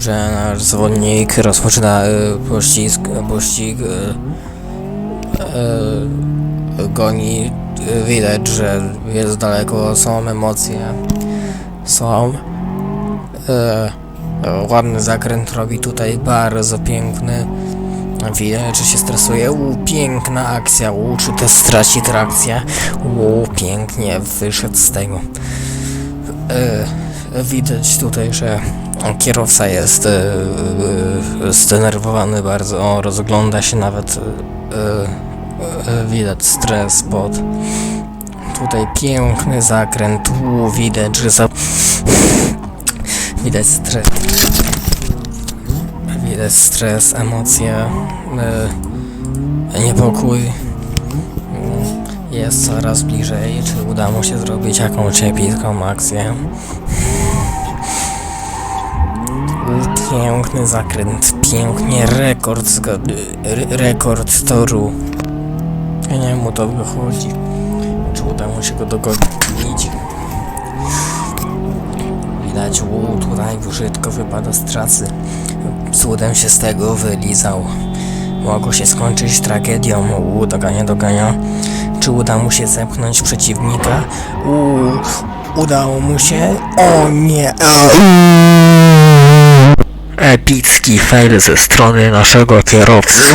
że nasz zawodnik rozpoczyna y, pościg, pościg y, y, goni. Widać, że jest daleko, są emocje, są. Ładny zakręt robi tutaj, bardzo piękny. Widać, że się stresuje. U, piękna akcja. U, czy to straci trakcję? U, pięknie wyszedł z tego. E, widać tutaj, że kierowca jest e, e, zdenerwowany bardzo, rozgląda się nawet, e, widać stres pod. Tutaj piękny zakręt, u, widać, że za... Widać stres. Widać stres, emocje, niepokój. Jest coraz bliżej. Czy uda mu się zrobić jakąś epicką akcję? Piękny zakręt, pięknie rekord zgody, re- rekord toru. Ja nie wiem, mu to wychodzi. Czy uda mu się go dogonić? Widać, u, tutaj brzydko wypada z trasy. Cudem się z tego wylizał. Mogło się skończyć tragedią. U, dogania, dogania. Czy uda mu się zepchnąć przeciwnika? U, udało mu się? O nie! Epicki fail ze strony naszego kierowcy.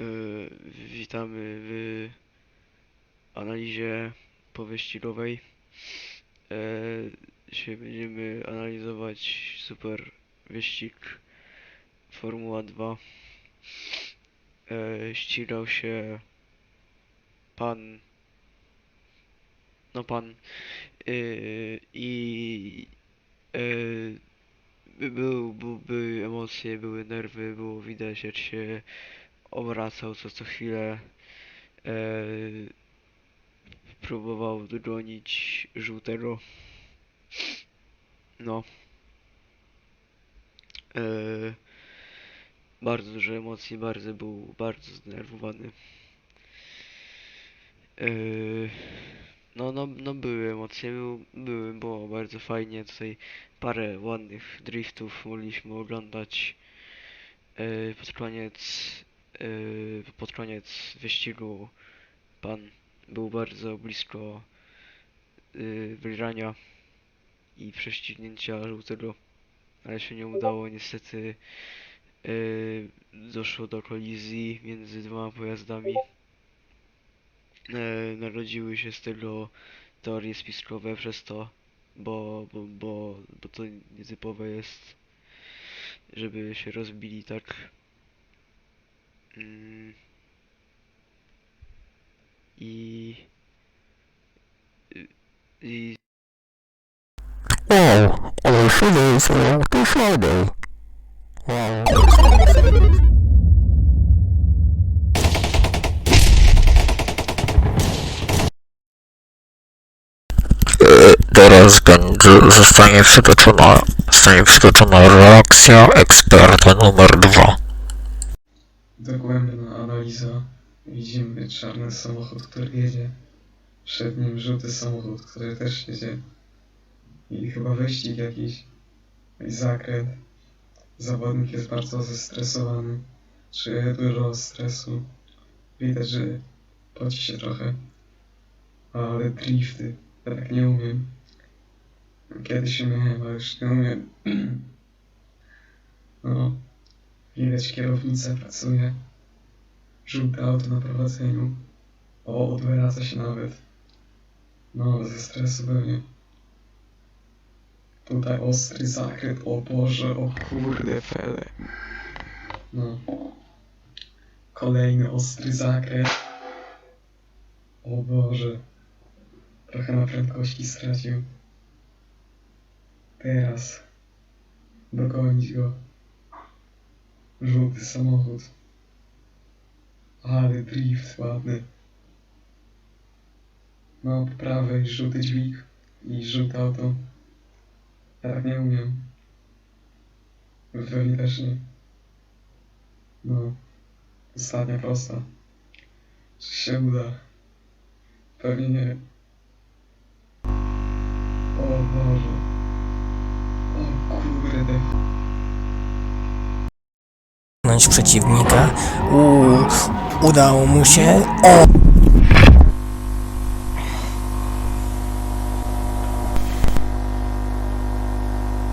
Y, Witamy w analizie powyścigowej. E, Dzisiaj będziemy analizować super wyścig Formuła 2. E, Ścigał się pan no pan y, i y, był, był, były emocje, były nerwy, było widać jak się obracał co co chwilę. E, próbował dogonić żółtego. No. E, bardzo dużo emocji, bardzo był bardzo zdenerwowany. E, no, no, no były emocje, był, były, było bardzo fajnie. Tutaj parę ładnych driftów mogliśmy oglądać. E, pod koniec pod koniec wyścigu pan był bardzo blisko yy, wygrania i prześcignięcia żółtego, ale się nie udało niestety. Yy, doszło do kolizji między dwoma pojazdami. Yy, narodziły się z tego teorie spiskowe przez to, bo, bo, bo, bo to nietypowe jest, żeby się rozbili tak. Mm. I... I... Wow, ale szyby są te same. Wow. Teraz będzie, zostanie przytoczona, zostanie przytoczona reakcja eksperta numer dwa. Dogłębna analiza. Widzimy czarny samochód, który jedzie. Przed nim żółty samochód, który też jedzie. I chyba wyścig jakiś. I zakręt. Zawodnik jest bardzo zestresowany. Czuje dużo stresu. Widać, że poci się trochę. Ale drifty. Tak nie umiem. Kiedyś umiałem, ale już nie umiem. No. Widać kierownica pracuje. Żółte auto na prowadzeniu. O, odwraca się nawet. No, ze stresu pewnie. Tutaj ostry zakręt, o Boże, o kurde fele. No. Kolejny ostry zakręt. O Boże. Trochę na prędkości stracił. Teraz. Dogonić go. Żółty samochód. Ale drift ładny. No, po prawej żółty dźwig i żółte auto. Ja tak nie umiem. Wy Pewnie też nie. No. Ostatnia prosta. Czy się uda? Pewnie nie. O Boże. O kurde. Przeciwnika. Uuu, udało mu się. O!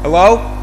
Hello?